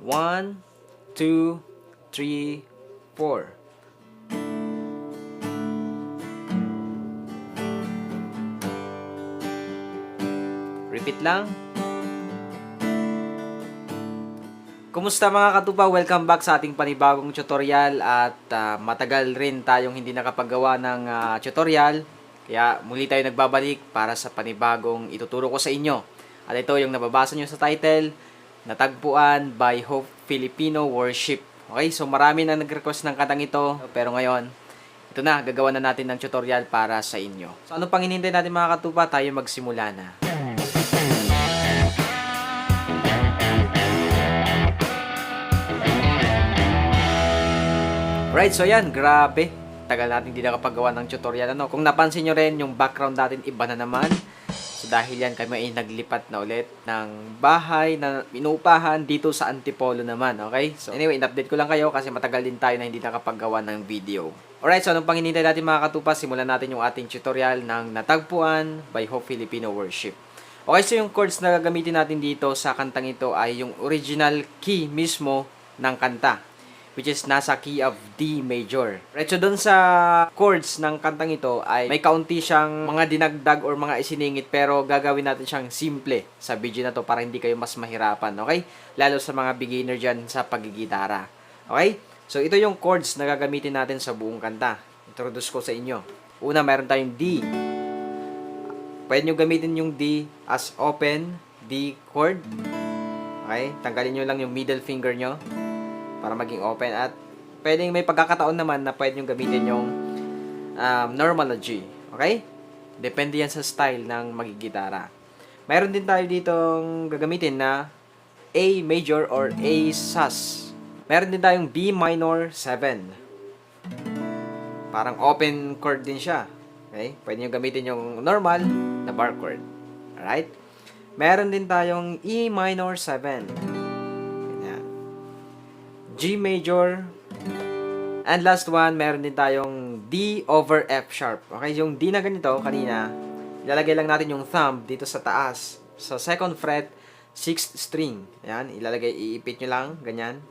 One, two, three, four. Repeat lang. Kumusta mga katupa? Welcome back sa ating panibagong tutorial at ah, matagal rin tayong hindi nakapagawa ng ah, tutorial. Kaya muli tayo nagbabalik para sa panibagong ituturo ko sa inyo. At ito yung nababasa nyo sa title, Natagpuan by Hope Filipino Worship. Okay, so marami na nag-request ng kantang ito. Pero ngayon, ito na, gagawa na natin ng tutorial para sa inyo. So ano pang hinihintay natin mga katupa? Tayo magsimula na. Right, so yan, grabe. Tagal natin hindi nakapagawa ng tutorial. Ano? Kung napansin nyo rin, yung background natin iba na naman. So dahil yan, kami ay naglipat na ulit ng bahay na inuupahan dito sa Antipolo naman. Okay? So anyway, in-update ko lang kayo kasi matagal din tayo na hindi nakapagawa ng video. Alright, so anong pang hinihintay natin mga katupa? Simulan natin yung ating tutorial ng Natagpuan by Hope Filipino Worship. Okay, so yung chords na gagamitin natin dito sa kantang ito ay yung original key mismo ng kanta which is nasa key of D major. Right, so doon sa chords ng kantang ito ay may kaunti siyang mga dinagdag or mga isiningit pero gagawin natin siyang simple sa video na to para hindi kayo mas mahirapan, okay? Lalo sa mga beginner dyan sa pagigitara. Okay? So ito yung chords na gagamitin natin sa buong kanta. Introduce ko sa inyo. Una, meron tayong D. Pwede nyo gamitin yung D as open D chord. Okay? Tanggalin nyo lang yung middle finger nyo para maging open at pwedeng may pagkakataon naman na pwede nyo gamitin yung um, normal na G. Okay? Depende yan sa style ng magigitara. Mayroon din tayo ditong gagamitin na A major or A sus. Meron din tayong B minor 7. Parang open chord din siya. Okay? Pwede nyo gamitin yung normal na bar chord. Alright? Meron din tayong E minor 7. G major. And last one, meron din tayong D over F sharp. Okay, yung D na ganito kanina, ilalagay lang natin yung thumb dito sa taas. Sa second fret, 6th string. Ayan, ilalagay, iipit nyo lang, ganyan.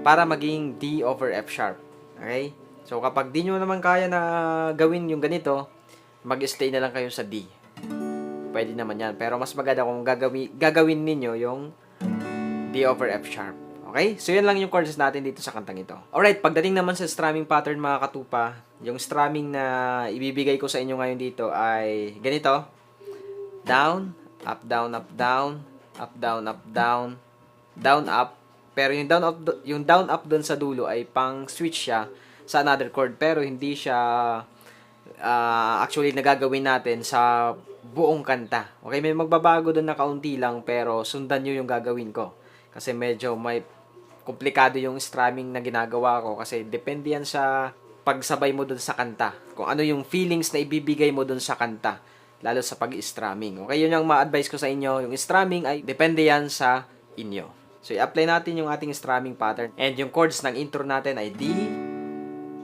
Para maging D over F sharp. Okay? So, kapag di nyo naman kaya na gawin yung ganito, mag-stay na lang kayo sa D. Pwede naman yan. Pero mas maganda kung gagawin, gagawin ninyo yung D over F sharp. Okay? So, yan lang yung chords natin dito sa kantang ito. Alright, pagdating naman sa strumming pattern mga katupa, yung strumming na ibibigay ko sa inyo ngayon dito ay ganito. Down, up, down, up, down, up, down, up, down, down, up. Pero yung down, up, yung down, up doon sa dulo ay pang switch siya sa another chord. Pero hindi siya uh, actually nagagawin natin sa buong kanta. Okay, may magbabago doon na kaunti lang pero sundan nyo yung gagawin ko. Kasi medyo may komplikado yung strumming na ginagawa ko kasi depende yan sa pagsabay mo doon sa kanta. Kung ano yung feelings na ibibigay mo doon sa kanta. Lalo sa pag-strumming. Okay, yun yung ma-advise ko sa inyo. Yung strumming ay depende yan sa inyo. So, i-apply natin yung ating strumming pattern. And yung chords ng intro natin ay D,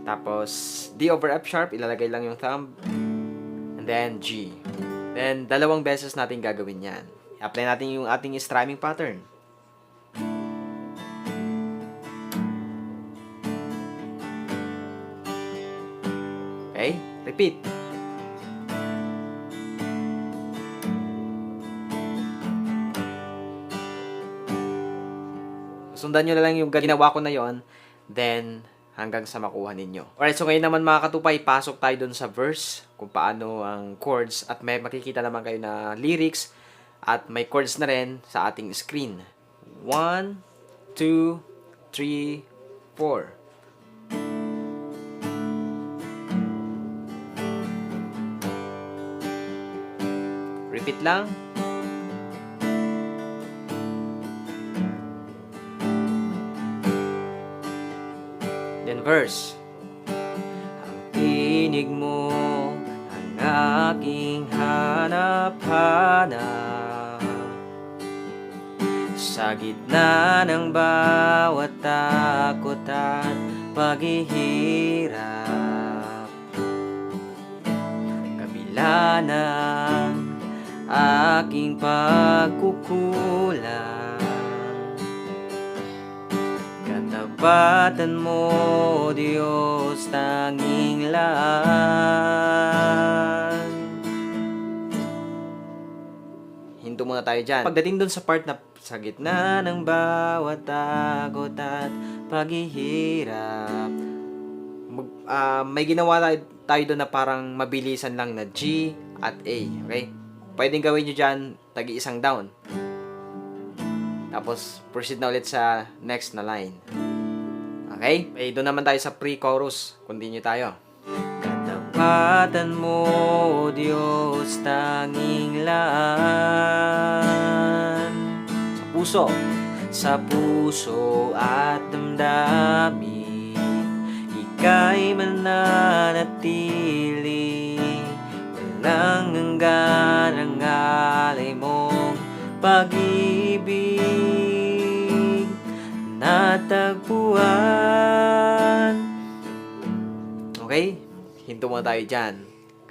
tapos D over F sharp, ilalagay lang yung thumb, and then G. Then, dalawang beses natin gagawin yan. I-apply natin yung ating strumming pattern. Repeat. Sundan nyo na lang yung ginawa ko na yon then hanggang sa makuha ninyo. Alright, so ngayon naman mga katupay, pasok tayo dun sa verse, kung paano ang chords, at may makikita naman kayo na lyrics, at may chords na rin sa ating screen. 1, 2, 3, 4. Repeat lang. Then verse. Ang tinig mo ang aking hanap-hanap Sa gitna ng bawat takot at paghihirap Kabila ng aking pagkukulang Katampatan mo, Diyos, tanging laan. Hinto muna tayo dyan. Pagdating dun sa part na sa gitna ng bawat takot at paghihirap, mag- ah, may ginawa tayo, tayo doon na parang mabilisan lang na G at A. Okay? Pwedeng gawin nyo dyan, tagi isang down. Tapos, proceed na ulit sa next na line. Okay? Eh, doon naman tayo sa pre-chorus. Continue tayo. Katampatan mo, Diyos, tanging laan. Sa puso. Sa puso at damdamin, ika'y mananatili. Walang hanggan ang alay mong pag-ibig natagpuan. Okay? Hinto muna tayo dyan.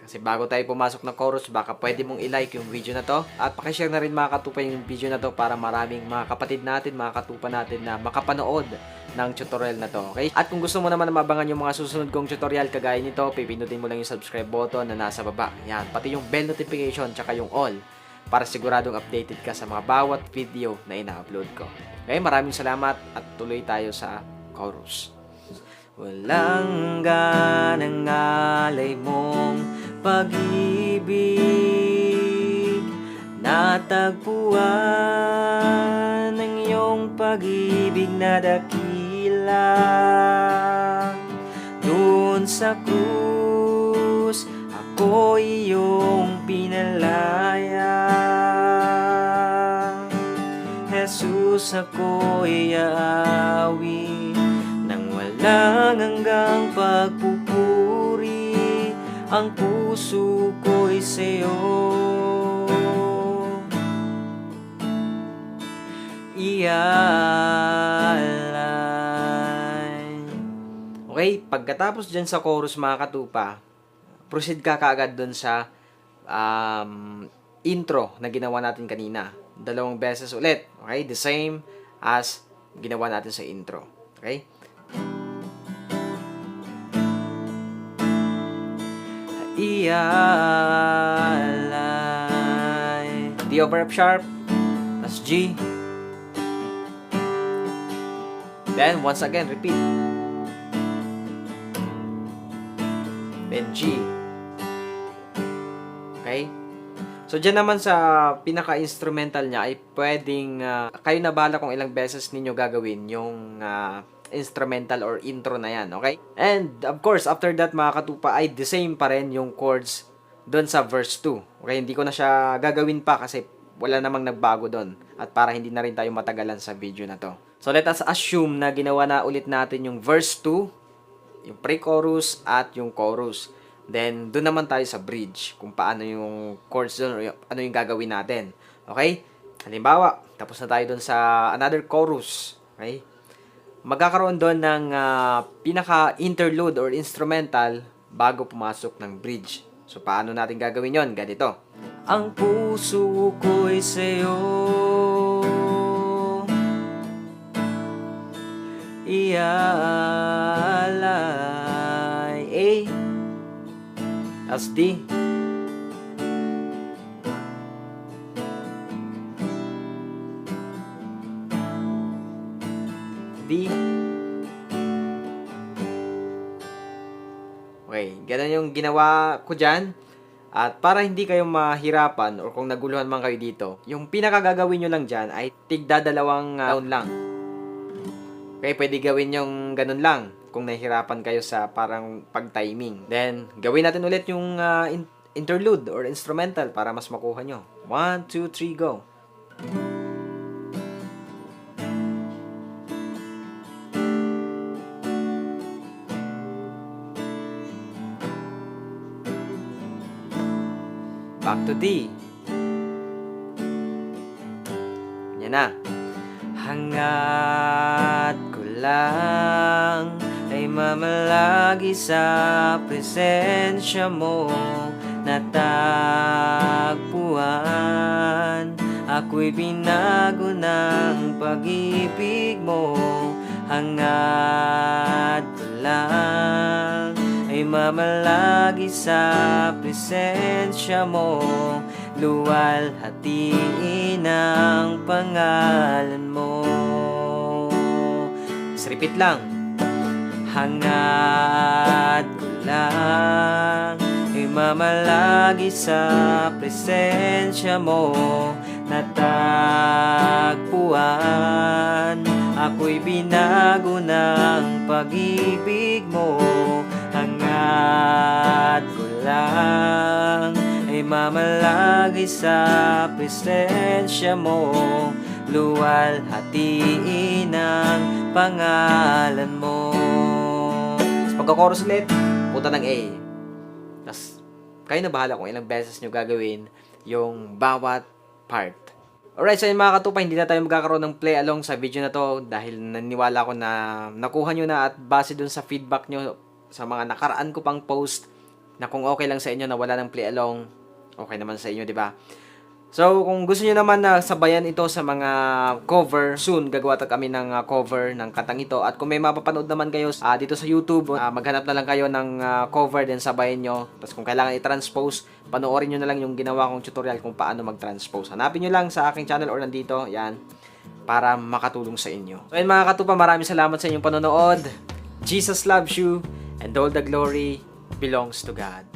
Kasi bago tayo pumasok ng chorus, baka pwede mong i-like yung video na to. At pakishare na rin mga katupa yung video na to para maraming mga kapatid natin, mga katupa natin na makapanood ng tutorial na to. Okay? At kung gusto mo naman na mabangan yung mga susunod kong tutorial kagaya nito, pipindutin mo lang yung subscribe button na nasa baba. Yan. Pati yung bell notification tsaka yung all para siguradong updated ka sa mga bawat video na ina-upload ko. Okay? Maraming salamat at tuloy tayo sa chorus. Walang ganang alay mong pag-ibig. Natagpuan ng iyong pag-ibig na dakila. Doon sa krus ako iyong pinalaya. Jesus ako'y aawi Nang walang hanggang pagpupuri Ang puso ko'y sa'yo Ialay Okay, pagkatapos dyan sa chorus mga katupa Proceed ka kaagad dun sa um, intro na ginawa natin kanina. Dalawang beses ulit. Okay? The same as ginawa natin sa intro. Okay? Ialay. D over F sharp. That's G. Then, once again, repeat. Then G. Okay? So, dyan naman sa pinaka-instrumental niya ay pwedeng, ah, kayo na bala kung ilang beses ninyo gagawin yung ah, instrumental or intro na yan, okay? And, of course, after that, mga katupa, ay the same pa rin yung chords doon sa verse 2. Okay, hindi ko na siya gagawin pa kasi wala namang nagbago doon. At para hindi na rin tayo matagalan sa video na to. So, let us assume na ginawa na ulit natin yung verse 2, yung pre-chorus at yung chorus. Then, doon naman tayo sa bridge, kung paano yung chords doon, or ano yung gagawin natin. Okay? Halimbawa, tapos na tayo doon sa another chorus. Okay? Magkakaroon doon ng ah, pinaka-interlude or instrumental bago pumasok ng bridge. So, paano natin gagawin yon Ganito. Ang puso ko'y sa'yo. Ialay A. Tapos Okay, ganun yung ginawa ko dyan. At para hindi kayo mahirapan or kung naguluhan man kayo dito, yung pinakagagawin nyo lang dyan ay tigda dalawang uh, down lang. Okay, pwede gawin yung ganun lang kung nahihirapan kayo sa parang pag-timing. Then, gawin natin ulit yung uh, in- interlude or instrumental para mas makuha nyo. 1, 2, 3, go! Back to D. Yan na. Hangat ko lang ay mamalagi sa presensya mo natagpuan Ako'y binago ng pag-ibig mo hangad ko lang ay mamalagi sa presensya mo. Luwalhatiin ang pangalan mo. Just repeat lang. Hangad ko lang. Ay mamalagi sa presensya mo. Natagpuan. Ako'y binago ng pag-ibig mo hangad ko lang ay mamalagi sa presensya mo. Luwalhatiin ang pangalan mo. Tapos pagka-chorus ulit punta ng A. Tapos kayo na bahala kung ilang beses nyo gagawin yung bawat part. Alright, so yun mga katupa, hindi na tayo magkakaroon ng play along sa video na to dahil naniwala ko na nakuha nyo na at base dun sa feedback nyo sa mga nakaraan ko pang post na kung okay lang sa inyo na wala ng play along, okay naman sa inyo, di ba? So, kung gusto niyo naman na sabayan ito sa mga cover, soon gagawa ta kami ng uh, cover ng katang ito. At kung may mapapanood naman kayo uh, dito sa YouTube, uh, maghanap na lang kayo ng uh, cover din sabayan nyo. Tapos kung kailangan i-transpose, panoorin nyo na lang yung ginawa kong tutorial kung paano mag-transpose. Hanapin nyo lang sa aking channel or nandito, yan, para makatulong sa inyo. So, yun mga katupa, maraming salamat sa inyong panonood. Jesus loves you, and all the glory belongs to God.